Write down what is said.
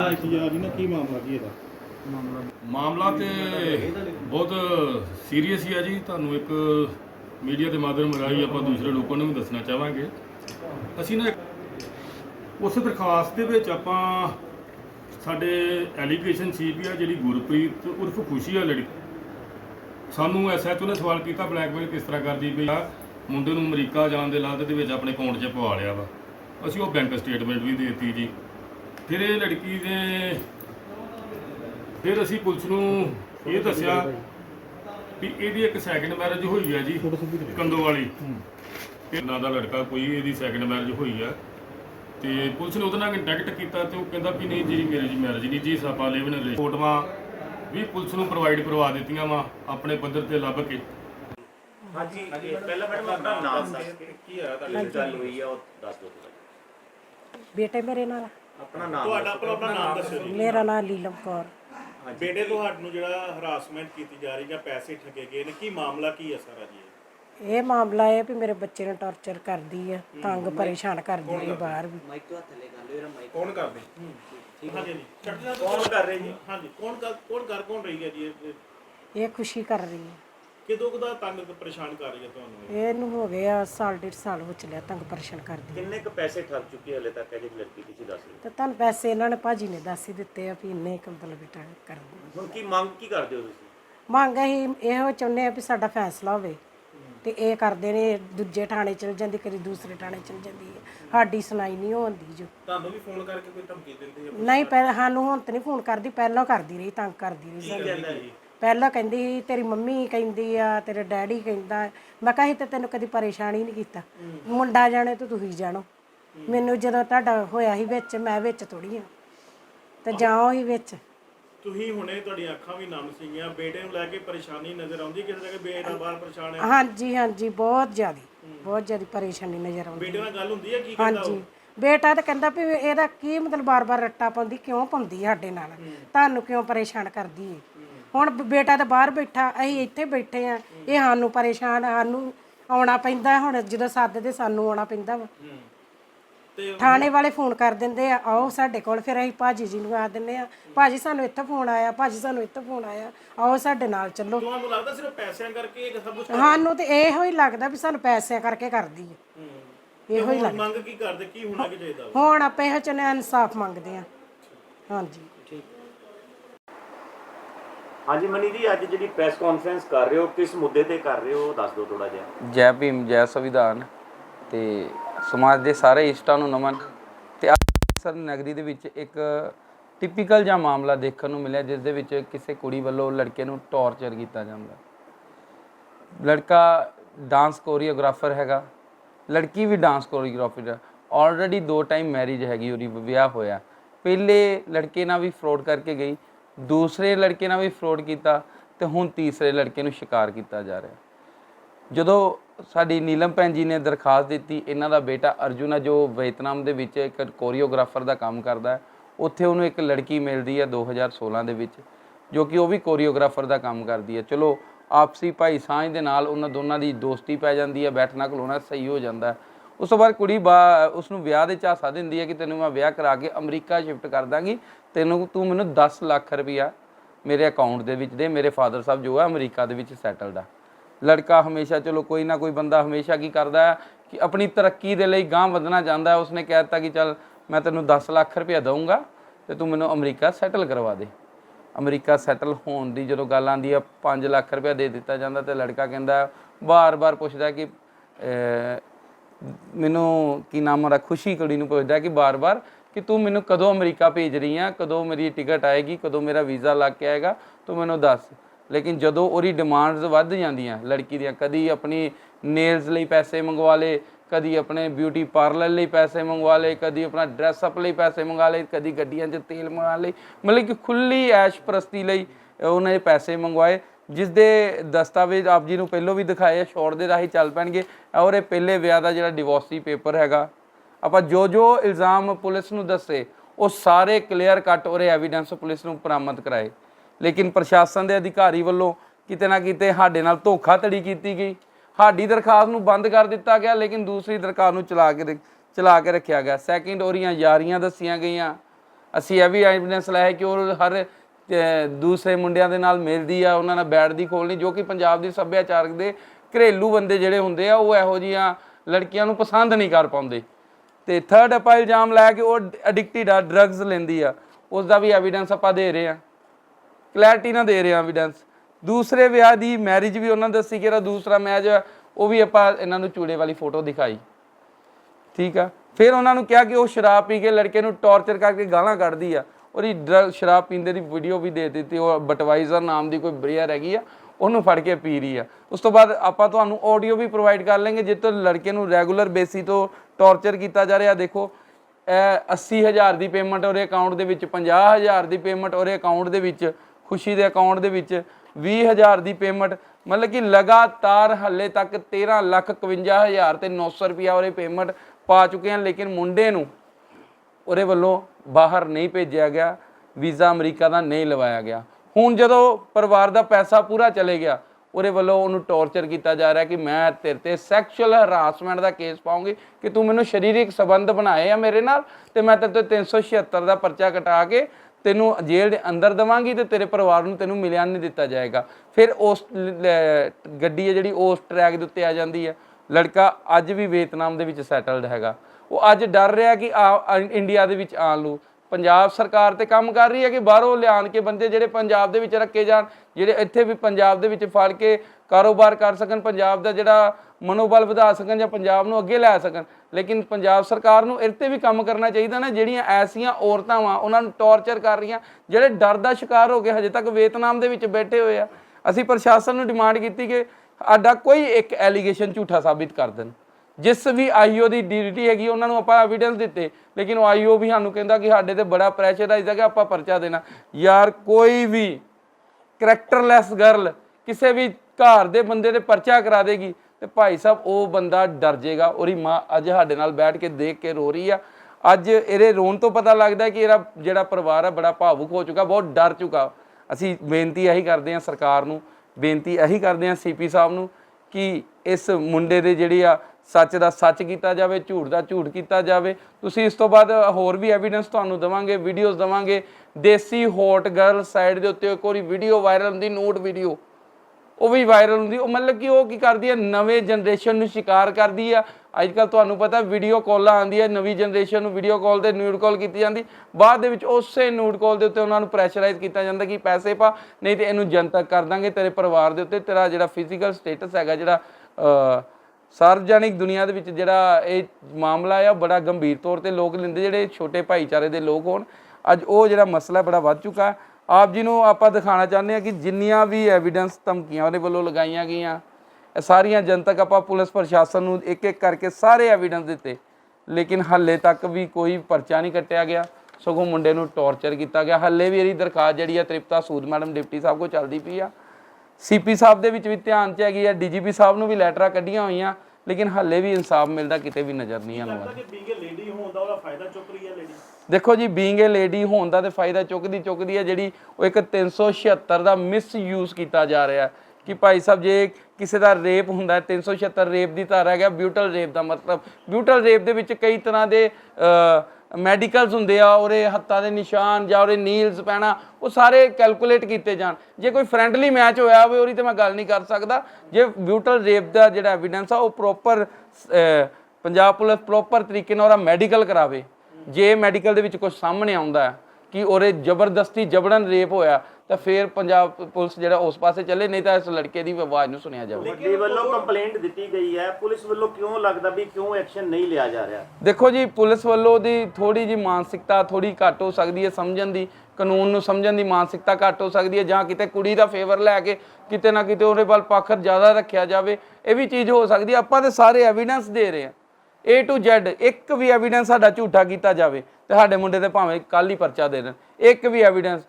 1000 ਨਾ ਕੀ ਮਾਮਲਾ ਕੀ ਇਹਦਾ? ਮਾਮਲਾ ਤੇ ਬਹੁਤ ਸੀਰੀਅਸ ਹੀ ਆ ਜੀ। ਤੁਹਾਨੂੰ ਇੱਕ ਮੀਡੀਆ ਦੇ ਮਾਧਿਅਮ ਰਾਹੀਂ ਆਪਾਂ ਦੂਸਰੇ ਲੋਕਾਂ ਨੂੰ ਵੀ ਦੱਸਣਾ ਚਾਹਾਂਗੇ। ਅਸੀਂ ਨਾ ਉਸ ਦਰਖਾਸਤ ਦੇ ਵਿੱਚ ਆਪਾਂ ਸਾਡੇ ਐਲੀਗੇਸ਼ਨ ਸੀ ਵੀ ਆ ਜਿਹੜੀ ਗੁਰਪ੍ਰੀਤ ਉਰਫ ਖੁਸ਼ੀ ਆ ਲੜਕੀ। ਸਾਨੂੰ ਐਸਐਚਓ ਨੇ ਸਵਾਲ ਕੀਤਾ ਬਲੈਕਮੇਲ ਕਿਸ ਤਰ੍ਹਾਂ ਕਰਦੀ ਪਈ ਆ। ਮੁੰਡੇ ਨੂੰ ਅਮਰੀਕਾ ਜਾਣ ਦੇ ਲਾਲਚ ਦੇ ਵਿੱਚ ਆਪਣੇ ਅਕਾਊਂਟ 'ਚ ਪਵਾ ਲਿਆ ਵਾ। ਅਸੀਂ ਉਹ ਬੈਂਕ ਸਟੇਟਮੈਂਟ ਵੀ ਦੇ ਦਿੱਤੀ ਜੀ। ਫਿਰ ਇਹ ਲੜਕੀ ਦੇ ਫਿਰ ਅਸੀਂ ਪੁਲਿਸ ਨੂੰ ਇਹ ਦੱਸਿਆ ਵੀ ਇਹਦੀ ਇੱਕ ਸੈਕੰਡ ਮੈਰਿਜ ਹੋਈ ਆ ਜੀ ਕੰਦੋ ਵਾਲੀ। ਇਹਨਾਂ ਦਾ ਲੜਕਾ ਕੋਈ ਇਹਦੀ ਸੈਕੰਡ ਮੈਰਿਜ ਹੋਈ ਆ। ਤੇ ਪੁਲਿਸ ਨੇ ਉਹਦੇ ਨਾਲ ਕੰਟੈਕਟ ਕੀਤਾ ਤੇ ਉਹ ਕਹਿੰਦਾ ਵੀ ਨਹੀਂ ਜੀ ਮੇਰੀ ਮੈਰਿਜ ਨਹੀਂ ਜੀ ਆਪਾਂ ਲਿਵ ਇਨ ਫੋਟੋਆਂ ਵੀ ਪੁਲਿਸ ਨੂੰ ਪ੍ਰੋਵਾਈਡ ਕਰਵਾ ਦਿੱਤੀਆਂ ਵਾ ਆਪਣੇ ਪੱਧਰ ਤੇ ਲੱਭ ਕੇ। ਹਾਂਜੀ ਪਹਿਲਾਂ ਮੈਡਮ ਆਪਣਾ ਨਾਮ ਦੱਸ ਕੇ ਕੀ ਹੋਇਆ ਤੁਹਾਡੇ ਕੀ ਗੱਲ ਹੋਈ ਆ ਉਹ ਦੱਸ ਦਿਓ। ਬੇਟੇ ਮੇਰੇ ਨਾਲ ਆਪਣਾ ਨਾਮ ਤੁਹਾਡਾ ਆਪਣਾ ਆਪਣਾ ਨਾਮ ਦੱਸੋ ਜੀ। ਮੇਰਾ ਨਾਮ ਲੀਲਮ ਕੌਰ। ਬੇਟੇ ਤੁਹਾਨੂੰ ਜਿਹੜਾ ਹਰਾਸਮੈਂਟ ਕੀਤੀ ਜਾ ਰਹੀ ਜਾਂ ਪੈਸੇ ਠੱਗੇ ਗਏ ਨੇ ਕੀ ਮਾਮਲਾ ਕੀ ਹੈ ਸਾਰਾ ਜੀ ਇਹ? ਇਹ ਮਾਮਲਾ ਹੈ ਵੀ ਮੇਰੇ ਬੱਚੇ ਨੂੰ ਟੌਰਚਰ ਕਰਦੀ ਹੈ। ਤੰਗ ਪਰੇਸ਼ਾਨ ਕਰਦੀ ਹੈ ਬਾਹਰ ਵੀ। ਕੌਣ ਕਰਦੇ? ਹਾਂਜੀ ਜੀ ਚੜ੍ਹਦੀ ਕੌਣ ਕਰ ਰਹੇ ਜੀ ਹਾਂਜੀ ਕੌਣ ਕਰ ਕੌਣ ਕਰ ਕੌਣ ਰਹੀ ਹੈ ਜੀ? ਇਹ ਖੁਸ਼ੀ ਕਰ ਰਹੀ ਹੈ। ਕਿਦੋਂ ਕੁ ਦਾ ਤੰਗ ਪਰੇਸ਼ਾਨ ਕਰ ਰਹੀ ਹੈ ਤੁਹਾਨੂੰ ਇਹ? ਇਹਨੂੰ ਹੋ ਗਿਆ ਸਾਲ ਡੇਢ ਸਾਲ ਹੋ ਚਲਿਆ ਤੰਗ ਪਰੇਸ਼ਾਨ ਕਰਦੀ ਕਿੰਨੇ ਕੁ ਪੈਸੇ ਠੱਗ ਚੁੱਕੀ ਹੈ ਹਲੇ ਤੱਕ? ਜਿਹੜੀ ਲੜਕੀ ਤੁਸੀਂ ਦੱਸ ਰਹੇ? ਹੋ? ਤੇ ਤੁਹਾਨੂੰ ਪੈਸੇ ਇਹਨਾਂ ਨੇ ਭਾਜੀ ਨੇ ਦੱਸ ਹੀ ਦਿੱਤੇ ਆ ਵੀ ਇੰਨੇ ਕੁ ਮਤਲਬ ਬੇਟਾ ਕਰਦੀ ਹੁਣ ਕੀ ਮੰਗ ਕੀ ਕਰਦੇ ਹੋ ਤੁਸੀਂ? ਮੰਗ ਅਸੀਂ ਇਹੋ ਚਾਹੁੰਦੇ ਆ ਵੀ ਸਾਡਾ ਫੈਸਲਾ ਹੋਵੇ। ਤੇ ਇਹ ਕਰਦੇ ਨੇ ਦੂਜੇ ਥਾਣੇ ਚਲ ਜਾਂਦੀ ਕਦੀ ਦੂਸਰੇ ਥਾਣੇ ਚਲ ਜਾਂਦੀ ਹੈ। ਸਾਡੀ ਸੁਣਾਈ ਨਹੀਂ ਹੁੰਦੀ ਜੋ। ਤੁਹਾਨੂੰ ਵੀ ਫੋਨ ਕਰਕੇ ਕੋਈ ਧਮਕੀ ਦਿੰਦੇ ਆ? ਨਹੀਂ ਪਹਿਲਾਂ ਸਾਨੂੰ ਹੁਣ ਤਾਂ ਨਹੀਂ ਫੋਨ ਕਰਦੀ ਪਹਿਲਾਂ ਕਰਦੀ ਰਹੀ ਤੰਗ ਕਰਦੀ ਰਹੀ। ਸਾਨੂੰ। ਕਹਿੰਦਾ ਜੀ ਪਹਿਲਾਂ ਕਹਿੰਦੀ ਤੇਰੀ ਮੰਮੀ ਕਹਿੰਦੀ ਆ ਤੇਰੇ ਡੈਡੀ ਕਹਿੰਦਾ। ਮੈਂ ਕਿਹਾ ਸੀ ਤੇ ਤੈਨੂੰ ਕਦੀ ਪਰੇਸ਼ਾਨ ਹੀ ਨਹੀਂ ਕੀਤਾ। ਮੁੰਡਾ ਜਾਣੇ ਤੇ ਤੁਸੀਂ ਜਾਣੋ। ਮੈਨੂੰ ਜਦੋਂ ਤੁਹਾਡਾ ਹੋਇਆ ਸੀ ਵਿੱਚ ਮੈਂ ਵਿੱਚ ਥੋੜੀ ਆ। ਤੇ ਜਾਓ ਹੀ ਵਿੱਚ। ਤੁਸੀਂ ਹੁਣੇ ਤੁਹਾਡੀਆਂ ਅੱਖਾਂ ਵੀ ਨਮ ਸੀਗੀਆਂ। ਬੇਟੇ ਨੂੰ ਲੈ ਕੇ ਪਰੇਸ਼ਾਨੀ ਨਜ਼ਰ ਆਉਂਦੀ ਕਿਸੇ ਜਗ੍ਹਾ ਬੇਟਾ ਬਾਹਰ ਪਰੇਸ਼ਾਨ ਹੈ? ਹਾਂਜੀ ਹਾਂਜੀ ਬਹੁਤ ਜ਼ਿਆਦੀ ਬਹੁਤ ਜ਼ਿਆਦੀ ਪਰੇਸ਼ਾਨੀ ਨਜ਼ਰ ਆਉਂਦੀ। ਬੇਟੇ ਨਾਲ ਗੱਲ ਹੁੰਦੀ ਹੈ ਕੀ ਕਹਿੰਦਾ ਹਾਂਜੀ। ਬੇਟਾ ਤਾਂ ਕਹਿੰਦਾ ਵੀ ਇਹਦਾ ਕੀ ਮਤਲਬ ਬਾਰ-ਬਾਰ ਰੱਟਾ ਪਾਉਂਦੀ ਕਿਉਂ ਪਾਉਂਦੀ ਸਾਡੇ ਨਾਲ? ਤੁਹਾਨੂੰ ਕਿਉਂ ਪਰੇਸ਼ਾਨ ਕਰਦੀ ਹੈ ਹੁਣ ਬੇਟਾ ਤਾਂ ਬਾਹਰ ਬੈਠਾ ਅਸੀਂ ਇੱਥੇ ਬੈਠੇ ਆ ਇਹ ਸਾਨੂੰ ਪਰੇਸ਼ਾਨ ਸਾਨੂੰ ਆਉਣਾ ਪੈਂਦਾ ਹੁਣ ਜਦੋਂ ਸੱਦਦੇ ਸਾਨੂੰ ਆਉਣਾ ਪੈਂਦਾ ਵਾ। ਤੇ ਥਾਣੇ ਵਾਲੇ ਫੋਨ ਕਰ ਦਿੰਦੇ ਆ ਆਓ ਸਾਡੇ ਕੋਲ ਫਿਰ ਅਸੀਂ ਭਾਜੀ ਜੀ ਨੂੰ ਆ ਦਿੰਦੇ ਆ ਭਾਜੀ ਸਾਨੂੰ ਇੱਥੇ ਫੋਨ ਆਇਆ ਭਾਜੀ ਸਾਨੂੰ ਇੱਥੇ ਫੋਨ ਆਇਆ ਆਓ ਸਾਡੇ ਨਾਲ ਚੱਲੋ। ਤੁਹਾਨੂੰ ਲੱਗਦਾ ਸਿਰਫ ਪੈਸਿਆਂ ਕਰਕੇ ਇਹ ਸਭ ਕੁਝ ਸਾਨੂੰ ਤੇ ਇਹੋ ਹੀ ਲੱਗਦਾ ਵੀ ਸਾਨੂੰ ਪੈਸਿਆਂ ਕਰਕੇ ਕਰਦੀ ਹੈ। ਇਹੋ ਹੀ ਲੱਗਦਾ। ਮੰਗ ਕੀ ਕਰਦੇ? ਕੀ ਹੋਣਾ ਕੀ ਚਾਹੀਦਾ ਵਾ? ਹੁਣ ਆਪਾਂ ਇਹੋ ਚਨੇ ਇਨਸਾਫ ਮੰਗਦੇ ਆ ਹਾਂਜੀ। ਹਾਂਜੀ ਮਨੀ ਜੀ, ਅੱਜ ਜਿਹੜੀ ਪ੍ਰੈਸ ਕਾਨਫਰੰਸ ਕਰ ਰਹੇ ਹੋ, ਕਿਸ ਮੁੱਦੇ ਤੇ ਕਰ ਰਹੇ ਹੋ ਦੱਸ ਦਿਓ ਥੋੜਾ ਜਿਹਾ। ਜੈ ਭੀਮ, ਜੈ ਸੰਵਿਧਾਨ ਤੇ ਸਮਾਜ ਦੇ ਸਾਰੇ ਇਸ਼ਟਾਂ ਨੂੰ ਨਮਨ ਤੇ ਅੰਮ੍ਰਿਤਸਰ ਨਗਰੀ ਦੇ ਵਿੱਚ ਇੱਕ ਟਿਪੀਕਲ ਜਿਹਾ ਮਾਮਲਾ ਦੇਖਣ ਨੂੰ ਮਿਲਿਆ, ਜਿਸ ਦੇ ਵਿੱਚ ਕਿਸੇ ਕੁੜੀ ਵੱਲੋਂ ਲੜਕੇ ਨੂੰ ਟੌਰਚਰ ਕੀਤਾ ਜਾਂਦਾ। ਲੜਕਾ ਡਾਂਸ ਕੋਰੀਓਗ੍ਰਾਫਰ ਹੈਗਾ, ਲੜਕੀ ਵੀ ਡਾਂਸ ਕੋਰੀਓਗ੍ਰਾਫਰ ਹੈ ਆਲਰੇਡੀ ਦੋ ਟਾਈਮ ਮੈਰਿਜ ਹੈਗੀ, ਉਹਦੀ ਵਿਆਹ ਹੋਇਆ। ਪਹਿਲੇ ਲੜਕੇ ਨਾਲ ਵੀ ਫਰੋਡ ਕਰਕੇ ਗਈ ਦੂਸਰੇ ਲੜਕੇ ਨਾਲ ਵੀ ਫਰੋਡ ਕੀਤਾ ਤੇ ਹੁਣ ਤੀਸਰੇ ਲੜਕੇ ਨੂੰ ਸ਼ਿਕਾਰ ਕੀਤਾ ਜਾ ਰਿਹਾ ਜਦੋਂ ਸਾਡੀ ਨੀਲਮ ਭੈਣ ਜੀ ਨੇ ਦਰਖਾਸਤ ਦਿੱਤੀ, ਇਹਨਾਂ ਦਾ ਬੇਟਾ ਅਰਜੁਨ ਹੈ ਜੋ ਵੀਅਤਨਾਮ ਦੇ ਵਿੱਚ ਇੱਕ ਕੋਰੀਓਗ੍ਰਾਫਰ ਦਾ ਕੰਮ ਕਰਦਾ ਉੱਥੇ ਉਹਨੂੰ ਇੱਕ ਲੜਕੀ ਮਿਲਦੀ ਹੈ 2016 ਦੇ ਵਿੱਚ, ਜੋ ਕਿ ਉਹ ਵੀ ਕੋਰੀਓਗ੍ਰਾਫਰ ਦਾ ਕੰਮ ਕਰਦੀ ਹੈ ਚਲੋ, ਆਪਸੀ ਭਾਈ ਸਾਂਝ ਦੇ ਨਾਲ ਉਹਨਾਂ ਦੋਨਾਂ ਦੀ ਦੋਸਤੀ ਪੈ ਜਾਂਦੀ ਹੈ ਬੈਠਣਾ ਖਲੋਣਾ ਸਹੀ ਹੋ ਜਾਂਦਾ ਹੈ। ਉਸ ਤੋਂ ਬਾਅਦ ਕੁੜੀ ਬਾ ਉਸ ਨੂੰ ਵਿਆਹ ਦੇ ਝਾਸਾ ਦਿੰਦੀ ਹੈ ਕਿ ਤੈਨੂੰ ਮੈਂ ਵਿਆਹ ਕਰਾ ਕੇ ਅਮਰੀਕਾ ਸ਼ਿਫਟ ਕਰ ਦਾਂਗੀ। ਤੈਨੂੰ ਤੂੰ ਮੈਨੂੰ 10 ਲੱਖ ਰੁਪਇਆ ਮੇਰੇ ਅਕਾਊਂਟ ਦੇ ਵਿੱਚ ਦੇ, ਮੇਰੇ ਫਾਦਰ ਸਾਹਿਬ ਜੋ ਹੈ ਅਮਰੀਕਾ ਦੇ ਵਿੱਚ ਸੈਟਲਡ ਆ ਲੜਕਾ ਹਮੇਸ਼ਾ ਚਲੋ ਕੋਈ ਨਾ ਕੋਈ ਬੰਦਾ ਹਮੇਸ਼ਾ ਕੀ ਕਰਦਾ ਹੈ ਕਿ ਆਪਣੀ ਤਰੱਕੀ ਦੇ ਲਈ ਗਾਂਹ ਵਧਣਾ ਚਾਹੁੰਦਾ ਹੈ। ਉਸਨੇ ਕਹਿ ਦਿੱਤਾ ਕਿ ਚੱਲ ਮੈਂ ਤੈਨੂੰ 10 ਲੱਖ ਰੁਪਇਆ ਦਊਂਗਾ ਤੇ ਤੂੰ ਮੈਨੂੰ ਅਮਰੀਕਾ ਸੈਟਲ ਕਰਵਾ ਦੇ। ਅਮਰੀਕਾ ਸੈਟਲ ਹੋਣ ਦੀ ਜਦੋਂ ਗੱਲ ਆਂਦੀ ਆ 5 ਲੱਖ ਰੁਪਇਆ ਦੇ ਦਿੱਤਾ ਜਾਂਦਾ ਤੇ ਲੜਕਾ ਕਹਿੰਦਾ ਬਾਰ-ਬਾਰ ਪੁੱਛਦਾ ਕਿ ਮੈਨੂੰ ਕੀ ਨਾਮ ਉਹਦਾ? ਖੁਸ਼ੀ ਕੁੜੀ ਨੂੰ ਪੁੱਛਦਾ ਕਿ ਬਾਰ-ਬਾਰ ਕਿ ਤੂੰ ਮੈਨੂੰ ਕਦੋਂ ਅਮਰੀਕਾ ਭੇਜ ਰਹੀ ਆ? ਕਦੋਂ ਮੇਰੀ ਟਿਕਟ ਆਏਗੀ? ਕਦੋਂ ਮੇਰਾ ਵੀਜ਼ਾ ਲੱਗ ਕੇ ਆਏਗਾ? ਤੂੰ ਮੈਨੂੰ ਦੱਸ। ਲੇਕਿਨ ਜਦੋਂ ਉਹਦੀ ਡਿਮਾਂਡਸ ਵੱਧ ਜਾਂਦੀਆਂ, ਲੜਕੀ ਦੀਆਂ, ਕਦੀ ਆਪਣੀ ਨੇਲਸ ਲਈ ਪੈਸੇ ਮੰਗਵਾ ਲੇ ਕਦੀ ਆਪਣੇ ਬਿਊਟੀ ਪਾਰਲਰ ਲਈ ਪੈਸੇ ਮੰਗਵਾ ਲੇ ਕਦੀ ਆਪਣਾ ਡਰੈਸ ਅਪ ਲਈ ਪੈਸੇ ਮੰਗਵਾ ਲੇ ਕਦੀ ਗੱਡੀਆਂ 'ਚ ਤੇਲ ਮੰਗਵਾ ਲਈ ਮਤਲਬ ਕਿ ਖੁੱਲੀ ਐਸ਼ ਪ੍ਰਸਤੀ ਲਈ ਉਹਨੇ ਪੈਸੇ ਮੰਗਵਾਏ। ਜਿਸ ਦੇ ਦਸਤਾਵੇਜ਼ ਆਪ ਜੀ ਨੂੰ ਪਹਿਲਾਂ ਵੀ ਦਿਖਾਏ ਆ, ਸ਼ੋਰਟ ਦੇ ਰਾਹੀਂ ਚੱਲ ਪੈਣਗੇ। ਔਰ ਇਹ ਪਹਿਲੇ ਵਿਆਹ ਦਾ ਜਿਹੜਾ ਡਿਵੋਰਸੀ ਪੇਪਰ ਹੈਗਾ, ਆਪਾਂ ਜੋ ਜੋ ਇਲਜ਼ਾਮ ਪੁਲਿਸ ਨੂੰ ਦੱਸੇ, ਉਹ ਸਾਰੇ ਕਲੀਅਰ ਕੱਟ ਔਰ ਐਵੀਡੈਂਸ ਪੁਲਿਸ ਨੂੰ ਬਰਾਮਦ ਕਰਾਏ। ਲੇਕਿਨ ਪ੍ਰਸ਼ਾਸਨ ਦੇ ਅਧਿਕਾਰੀ ਵੱਲੋਂ ਕਿਤੇ ਨਾ ਕਿਤੇ ਸਾਡੇ ਨਾਲ ਧੋਖਾਧੜੀ ਕੀਤੀ ਗਈ। ਸਾਡੀ ਦਰਖਾਸਤ ਨੂੰ ਬੰਦ ਕਰ ਦਿੱਤਾ ਗਿਆ, ਲੇਕਿਨ ਦੂਸਰੀ ਦਰਖਾਸਤ ਨੂੰ ਚਲਾ ਕੇ ਚਲਾ ਕੇ ਰੱਖਿਆ ਗਿਆ। ਸੈਕਿੰਡ ਉਹਦੀਆਂ ਯਾਰੀਆਂ ਦੱਸੀਆਂ ਗਈਆਂ। ਅਸੀਂ ਇਹ ਵੀ ਐਵੀਡੈਂਸ ਲਾਇਆ ਕਿ ਉਹ ਹਰ ਦੂਸਰੇ ਮੁੰਡਿਆਂ ਦੇ ਨਾਲ ਮਿਲਦੀ ਆ, ਉਹਨਾਂ ਨਾਲ ਬੈਠਦੀ ਖੋਲਣੀ ਜੋ ਕਿ ਪੰਜਾਬ ਦੀ ਸੱਭਿਆਚਾਰਕ ਦੇ ਘਰੇਲੂ ਬੰਦੇ ਜਿਹੜੇ ਹੁੰਦੇ ਆ, ਉਹ ਇਹੋ ਜੀਆਂ ਲੜਕੀਆਂ ਨੂੰ ਪਸੰਦ ਨਹੀਂ ਕਰ ਪਾਉਂਦੇ। ਤੇ ਥਰਡ ਆਪਾਂ ਇਲਜ਼ਾਮ ਲਾਇਆ ਕੇ ਉਹ ਐਡਿਕਟਡ ਆ ਡਰੱਗਸ ਲੈਂਦੀ ਆ ਉਸ ਦਾ ਵੀ ਐਵੀਡੈਂਸ ਆਪਾਂ ਦੇ ਰਹੇ ਆ। ਕਲੈਰਿਟੀ ਨਾਲ ਦੇ ਰਹੇ ਆ ਐਵੀਡੈਂਸ ਦੂਸਰੇ ਵਿਆਹ ਦੀ ਮੈਰਿਜ ਵੀ ਉਹਨਾਂ ਦੱਸੀ ਕਿ ਇਹਦਾ ਦੂਸਰਾ ਮੈਚ ਉਹ ਵੀ ਆਪਾਂ ਇਹਨਾਂ ਨੂੰ ਚੂੜੇ ਵਾਲੀ ਫੋਟੋ ਦਿਖਾਈ। ਠੀਕ ਆ? ਫਿਰ ਉਹਨਾਂ ਨੂੰ ਕਿਹਾ ਕਿ ਉਹ ਸ਼ਰਾਬ ਪੀ ਕੇ ਲੜਕੇ ਨੂੰ ਟੌਰਚਰ ਕਰਕੇ ਗਾਲਾਂ ਕੱਢਦੀ ਆ। ਉਹਦੀ ਡਰਗ ਸ਼ਰਾਬ ਪੀਂਦੇ ਦੀ ਵੀਡੀਓ ਵੀ ਦੇ ਦਿੱਤੀ, ਉਹ ਬਟਵਾਈਜ਼ਰ ਨਾਮ ਦੀ ਕੋਈ ਬਰੀਅਰ ਹੈਗੀ ਆ, ਉਹਨੂੰ ਫੜ ਕੇ ਪੀ ਰਹੀ ਆ। ਉਸ ਤੋਂ ਬਾਅਦ ਆਪਾਂ ਤੁਹਾਨੂੰ ਆਡੀਓ ਵੀ ਪ੍ਰੋਵਾਈਡ ਕਰ ਲਾਂਗੇ ਜਿੱਥੇ ਲੜਕੇ ਨੂੰ ਰੈਗੂਲਰ ਬੇਸੀ ਤੋਂ ਟੌਰਚਰ ਕੀਤਾ ਜਾ ਰਿਹਾ। ਦੇਖੋ, ਇਹ 80000 ਦੀ ਪੇਮੈਂਟ ਉਹਦੇ ਅਕਾਊਂਟ ਦੇ ਵਿੱਚ 50000 ਦੀ ਪੇਮੈਂਟ ਉਹਦੇ ਅਕਾਊਂਟ ਦੇ ਵਿੱਚ, ਖੁਸ਼ੀ ਦੇ ਅਕਾਊਂਟ ਦੇ ਵਿੱਚ 20000 ਦੀ ਪੇਮੈਂਟ ਮਤਲਬ ਕਿ ਲਗਾਤਾਰ ਹੱਲੇ ਤੱਕ 13 ਲੱਖ 51000 ਤੇ 900 ਰੁਪਿਆ ਉਹਦੇ ਪੇਮੈਂਟ ਪਾ ਚੁੱਕੇ ਹਨ ਲੇਕਿਨ ਮੁੰਡੇ ਨੂੰ ਉਹਦੇ ਵੱਲੋਂ ਬਾਹਰ ਨਹੀਂ ਭੇਜਿਆ ਗਿਆ, ਵੀਜ਼ਾ ਅਮਰੀਕਾ ਦਾ ਨਹੀਂ ਲਵਾਇਆ ਗਿਆ। ਹੁਣ ਜਦੋਂ ਪਰਿਵਾਰ ਦਾ ਪੈਸਾ ਪੂਰਾ ਚਲੇ ਗਿਆ, ਉਹਦੇ ਵੱਲੋਂ ਉਹਨੂੰ ਟੌਰਚਰ ਕੀਤਾ ਜਾ ਰਿਹਾ ਕਿ ਮੈਂ ਤੇਰੇ ਤੇ ਸੈਕਸ਼ੂਅਲ ਹਰਾਸਮੈਂਟ ਦਾ ਕੇਸ ਪਾਉਂਗੀ ਕਿ ਤੂੰ ਮੈਨੂੰ ਸਰੀਰਕ ਸਬੰਧ ਬਣਾਏ ਆ ਮੇਰੇ ਨਾਲ ਤੇ ਮੈਂ ਤੇਰੇ ਤੋਂ 376 ਦਾ ਪਰਚਾ ਕਟਾ ਕੇ ਤੈਨੂੰ ਜੇਲ੍ਹ ਦੇ ਅੰਦਰ ਦਵਾਂਗੀ ਤੇ ਤੇਰੇ ਪਰਿਵਾਰ ਨੂੰ ਤੈਨੂੰ ਮਿਲਿਆ ਨਹੀਂ ਦਿੱਤਾ ਜਾਏਗਾ। ਫਿਰ ਉਸ ਗੱਡੀ ਹੈ ਜਿਹੜੀ ਉਸ ਟਰੈਕ ਦੇ ਉੱਤੇ ਆ ਜਾਂਦੀ ਹੈ। ਲੜਕਾ ਅੱਜ ਵੀ ਵੀਅਤਨਾਮ ਦੇ ਵਿੱਚ ਸੈਟਲਡ ਹੈਗਾ। ਉਹ ਅੱਜ ਡਰ ਰਿਹਾ ਕਿ ਆ ਇੰਡੀਆ ਦੇ ਵਿੱਚ ਆਉਣ ਨੂੰ। ਪੰਜਾਬ ਸਰਕਾਰ ਤੇ ਕੰਮ ਕਰ ਰਹੀ ਹੈ ਕਿ ਬਾਹਰੋਂ ਲਿਆਣ ਕੇ ਬੰਦੇ ਜਿਹੜੇ ਪੰਜਾਬ ਦੇ ਵਿੱਚ ਰੱਖੇ ਜਾਣ, ਜਿਹੜੇ ਇੱਥੇ ਵੀ ਪੰਜਾਬ ਦੇ ਵਿੱਚ ਫੜ ਕੇ ਕਾਰੋਬਾਰ ਕਰ ਸਕਣ, ਪੰਜਾਬ ਦਾ ਜਿਹੜਾ ਮਨੋਬਲ ਵਧਾ ਸਕਣ ਜਾਂ ਪੰਜਾਬ ਨੂੰ ਅੱਗੇ ਲੈ ਸਕਣ। ਲੇਕਿਨ ਪੰਜਾਬ ਸਰਕਾਰ ਨੂੰ ਇਹ ਤੇ ਵੀ ਕੰਮ ਕਰਨਾ ਚਾਹੀਦਾ ਨਾ, ਜਿਹੜੀਆਂ ਐਸੀਆਂ ਔਰਤਾਂ ਵਾ ਉਹਨਾਂ ਨੂੰ ਟੌਰਚਰ ਕਰ ਰਹੀਆਂ, ਜਿਹੜੇ ਡਰ ਦਾ ਸ਼ਿਕਾਰ ਹੋ ਕੇ ਹਜੇ ਤੱਕ ਵੀਅਤਨਾਮ ਦੇ ਵਿੱਚ ਬੈਠੇ ਹੋਏ ਆ। ਅਸੀਂ ਪ੍ਰਸ਼ਾਸਨ ਨੂੰ ਡਿਮਾਂਡ ਕੀਤੀ ਕਿ ਸਾਡਾ ਕੋਈ ਇੱਕ ਐਲੀਗੇਸ਼ਨ ਝੂਠਾ ਸਾਬਿਤ ਕਰ ਦੇਣ। ਜਿਸ ਵੀ ਆਈਓ ਦੀ ਡਿਊਟੀ ਹੈਗੀ, ਉਹਨਾਂ ਨੂੰ ਆਪਾਂ ਐਵੀਡੈਂਸ ਦਿੱਤੇ। ਲੇਕਿਨ ਉਹ ਆਈਓ ਵੀ ਸਾਨੂੰ ਕਹਿੰਦਾ ਕਿ ਸਾਡੇ ਤੇ ਬੜਾ ਪ੍ਰੈਸ਼ਰਾਈਜ਼ ਹੈ ਕਿ ਆਪਾਂ ਪਰਚਾ ਦੇਣਾ। ਯਾਰ, ਕੋਈ ਵੀ ਕਰੈਕਟਰਲੈਸ ਗਰਲ ਕਿਸੇ ਵੀ ਘਰ ਦੇ ਬੰਦੇ 'ਤੇ ਪਰਚਾ ਕਰਾ ਦੇਗੀ, ਤੇ ਭਾਈ ਸਾਹਿਬ, ਉਹ ਬੰਦਾ ਡਰ ਜਾਏਗਾ ਉਹਦੀ ਮਾਂ ਅੱਜ ਸਾਡੇ ਨਾਲ ਬੈਠ ਕੇ ਦੇਖ ਕੇ ਰੋ ਰਹੀ ਆ। ਅੱਜ ਇਹਦੇ ਰੋਣ ਤੋਂ ਪਤਾ ਲੱਗਦਾ ਕਿ ਇਹਦਾ ਜਿਹੜਾ ਪਰਿਵਾਰ ਆ, ਬੜਾ ਭਾਵੁਕ ਹੋ ਚੁੱਕਾ, ਬਹੁਤ ਡਰ ਚੁੱਕਾ। ਅਸੀਂ ਬੇਨਤੀ ਇਹੀ ਕਰਦੇ ਹਾਂ ਸਰਕਾਰ ਨੂੰ, ਬੇਨਤੀ ਇਹੀ ਕਰਦੇ ਹਾਂ ਸੀਪੀ ਸਾਹਿਬ ਨੂੰ ਕਿ ਇਸ ਮੁੰਡੇ ਦੇ ਜਿਹੜੀ ਆ ਸੱਚ ਦਾ ਸੱਚ ਕੀਤਾ ਜਾਵੇ, ਝੂਠ ਦਾ ਝੂਠ ਕੀਤਾ ਜਾਵੇ। ਤੁਸੀਂ ਇਸ ਤੋਂ ਬਾਅਦ ਹੋਰ ਵੀ ਐਵੀਡੈਂਸ ਤੁਹਾਨੂੰ ਦਵਾਂਗੇ ਵੀਡੀਓਜ਼ ਦਵਾਂਗੇ। ਦੇਸੀ ਹੌਟ ਗਰਲ ਸਾਈਡ ਦੇ ਉੱਤੇ ਇੱਕ ਵਾਰੀ ਵੀਡੀਓ ਵਾਇਰਲ ਹੁੰਦੀ ਨੋਟ ਵੀਡੀਓ ਉਹ ਵੀ ਵਾਇਰਲ ਹੁੰਦੀ, ਉਹ ਮਤਲਬ ਕਿ ਉਹ ਕੀ ਕਰਦੀ ਹੈ? ਨਵੇਂ ਜਨਰੇਸ਼ਨ ਨੂੰ ਸ਼ਿਕਾਰ ਕਰਦੀ ਆ। ਅੱਜ ਕੱਲ ਤੁਹਾਨੂੰ ਪਤਾ ਵੀਡੀਓ ਕਾਲਾਂ ਹੈ ਨਵੀਂ ਜਨਰੇਸ਼ਨ ਨੂੰ ਵੀਡੀਓ ਕਾਲ ਤੇ ਨਿਊਡ ਕਾਲ ਕੀਤੀ ਜਾਂਦੀ। ਬਾਅਦ ਦੇ ਵਿੱਚ ਉਸੇ ਨਿਊਡ ਕਾਲ ਦੇ ਉੱਤੇ ਉਹਨਾਂ ਨੂੰ ਪ੍ਰੈਸ਼ਰਾਈਜ਼ ਕੀਤਾ ਜਾਂਦਾ ਕਿ ਪੈਸੇ ਪਾ, ਨਹੀਂ ਤੇ ਇਹਨੂੰ ਜਨਤਕ ਕਰ ਦਾਂਗੇ ਤੇਰੇ ਪਰਿਵਾਰ ਦੇ ਉੱਤੇ। ਤੇਰਾ ਜਿਹੜਾ ਫਿਜ਼ੀਕਲ ਸਟੇਟਸ ਹੈਗਾ, ਜਿਹੜਾ ਸਾਰਵਜਨਿਕ ਦੁਨੀਆ ਦੇ ਵਿੱਚ ਜਿਹੜਾ ਇਹ ਮਾਮਲਾ ਆ ਬੜਾ ਗੰਭੀਰ ਤੌਰ ਤੇ ਲੋਕ ਲੈਂਦੇ, ਜਿਹੜੇ ਛੋਟੇ ਭਾਈਚਾਰੇ ਦੇ ਲੋਕ ਹੋਣ। ਅੱਜ ਉਹ ਜਿਹੜਾ ਮਸਲਾ ਬੜਾ ਵੱਧ ਚੁੱਕਾ। ਆਪ ਜੀ ਨੂੰ ਆਪਾਂ ਦਿਖਾਣਾ ਚਾਹੁੰਦੇ ਹਾਂ ਕਿ ਜਿੰਨੀਆਂ ਵੀ ਐਵੀਡੈਂਸ ਧਮਕੀਆਂ ਉਹਦੇ ਵੱਲੋਂ ਲਗਾਈਆਂ ਗਈਆਂ। ਇਹ ਸਾਰੀਆਂ ਜਨਤਕ ਆਪਾਂ ਪੁਲਿਸ ਪ੍ਰਸ਼ਾਸਨ ਨੂੰ ਇੱਕ ਇੱਕ ਕਰਕੇ ਸਾਰੇ ਐਵੀਡੈਂਸ ਦਿੱਤੇ। ਲੇਕਿਨ ਹੱਲੇ ਤੱਕ ਵੀ ਕੋਈ ਪਰਚਾ ਨਹੀਂ ਕੱਟਿਆ ਗਿਆ। ਸਗੋਂ ਮੁੰਡੇ ਨੂੰ ਟੌਰਚਰ ਕੀਤਾ ਗਿਆ। ਹੱਲੇ ਵੀ ਇਹਦੀ ਦਰਖਾਸਤ ਜਿਹੜੀ ਆ ਤ੍ਰਿਪਤਾ ਸੂਦ, ਮੈਡਮ, ਡਿਪਟੀ ਸਾਹਿਬ ਕੋਲ ਚੱਲਦੀ ਪਈ ਆ। ਸੀਪੀ ਸਾਹਿਬ ਦੇ ਵਿੱਚ ਵੀ ਧਿਆਨ ਚ ਹੈਗੀ ਆ ਡੀਜੀਪੀ ਸਾਹਿਬ ਨੂੰ ਵੀ ਲੈਟਰਾਂ ਕੱਢੀਆਂ ਹੋਈਆਂ ਲੇਕਿਨ ਹੱਲੇ ਵੀ ਇਨਸਾਫ ਮਿਲਦਾ ਕਿਤੇ ਵੀ ਨਜ਼ਰ ਨਹੀਂ ਆਉਂਦਾ। ਕਿ ਬੀਂਗ ਲੇਡੀ ਹੋਣ ਦਾ ਉਹਦਾ ਫਾਇਦਾ ਚੁੱਕ ਰਹੀ ਹੈ ਲੇਡੀ ਦੇਖੋ ਜੀ ਬੀਇੰਗ ਏ ਲੇਡੀ ਹੋਣ ਦਾ ਤੇ ਫਾਇਦਾ ਚੁੱਕਦੀ ਚੁੱਕਦੀ ਹੈ ਜਿਹੜੀ ਉਹ ਇੱਕ 376 ਦਾ ਮਿਸਯੂਜ਼ ਕੀਤਾ ਜਾ ਰਿਹਾ ਕਿ ਭਾਈ ਸਾਹਿਬ ਜੇ ਕਿਸੇ ਦਾ ਰੇਪ ਹੁੰਦਾ ਹੈ 376 ਰੇਪ ਦੀ ਧਾਰਾ ਹੈਗਾ ਬਿਊਟਲ ਰੇਪ ਦਾ ਮਤਲਬ ਬਿਊਟਲ ਰੇਪ ਦੇ ਵਿੱਚ ਕਈ ਤਰ੍ਹਾਂ ਦੇ ਮੈਡੀਕਲਸ ਹੁੰਦੇ ਆ, ਉਹਦੇ ਹੱਥਾਂ ਦੇ ਨਿਸ਼ਾਨ ਜਾਂ ਉਹਦੇ ਨੀਲਸ ਪੈਣਾ, ਉਹ ਸਾਰੇ ਕੈਲਕੂਲੇਟ ਕੀਤੇ ਜਾਣ। ਜੇ ਕੋਈ ਫ੍ਰੈਂਡਲੀ ਮੈਚ ਹੋਇਆ ਹੋਵੇ, ਉਹਦੀ ਤੇ ਮੈਂ ਗੱਲ ਨਹੀਂ ਕਰ ਸਕਦਾ। ਜੇ ਬਿਊਟਲ ਰੇਪ ਦਾ ਜਿਹੜਾ ਐਵੀਡੈਂਸ ਆ, ਉਹ ਪ੍ਰੋਪਰ ਪੰਜਾਬ ਪੁਲਿਸ ਪ੍ਰੋਪਰ ਤਰੀਕੇ ਨਾਲ ਉਹਦਾ ਮੈਡੀਕਲ ਕਰਾਵੇ। ਜੇ ਮੈਡੀਕਲ ਦੇ ਵਿੱਚ ਕੁਝ ਸਾਹਮਣੇ ਆਉਂਦਾ ਕਿ ਉਹਦੇ ਜ਼ਬਰਦਸਤੀ ਜਬਰਨ ਰੇਪ ਹੋਇਆ ਤਾਂ ਫਿਰ ਪੰਜਾਬ ਪੁਲਿਸ ਜਿਹੜਾ ਉਸ ਪਾਸੇ ਚੱਲੇ ਨਹੀਂ ਤਾਂ ਇਸ ਲੜਕੇ ਦੀ ਆਵਾਜ਼ ਨੂੰ ਸੁਣਿਆ ਜਾਵੇ ਵੱਡੇ ਵੱਲੋਂ ਕੰਪਲੇਂਟ ਦਿੱਤੀ ਗਈ ਹੈ। ਪੁਲਿਸ ਵੱਲੋਂ ਕਿਉਂ ਲੱਗਦਾ ਵੀ ਕਿਉਂ ਐਕਸ਼ਨ ਨਹੀਂ ਲਿਆ ਜਾ ਰਿਹਾ? ਦੇਖੋ ਜੀ ਪੁਲਿਸ ਵੱਲੋਂ ਦੀ ਥੋੜੀ ਜੀ ਮਾਨਸਿਕਤਾ ਥੋੜੀ ਘੱਟ ਹੋ ਸਕਦੀ ਹੈ ਸਮਝਣ ਦੀ ਕਾਨੂੰਨ ਨੂੰ ਸਮਝਣ ਦੀ ਮਾਨਸਿਕਤਾ ਘੱਟ ਹੋ ਸਕਦੀ ਹੈ ਜਾਂ ਕਿਤੇ ਕੁੜੀ ਦਾ ਫੇਵਰ ਲੈ ਕੇ ਕਿਤੇ ਨਾ ਕਿਤੇ ਉਹਦੇ ਵੱਲ ਪੱਖਰ ਜ਼ਿਆਦਾ ਰੱਖਿਆ ਜਾਵੇ। ਇਹ ਵੀ ਚੀਜ਼ ਹੋ ਸਕਦੀ ਹੈ। ਆਪਾਂ ਤੇ ਸਾਰੇ ਐਵੀਡੈਂਸ ਦੇ ਰਹੇ ਹਾਂ। A to Z ਇੱਕ ਵੀ ਐਵੀਡੈਂਸ ਸਾਡਾ ਝੂਠਾ ਕੀਤਾ ਜਾਵੇ ਤੇ ਸਾਡੇ ਮੁੰਡੇ ਤੇ ਭਾਵੇਂ ਕੱਲ ਹੀ ਪਰਚਾ ਦੇ ਦੇਣ। ਇੱਕ ਵੀ ਐਵੀਡੈਂਸ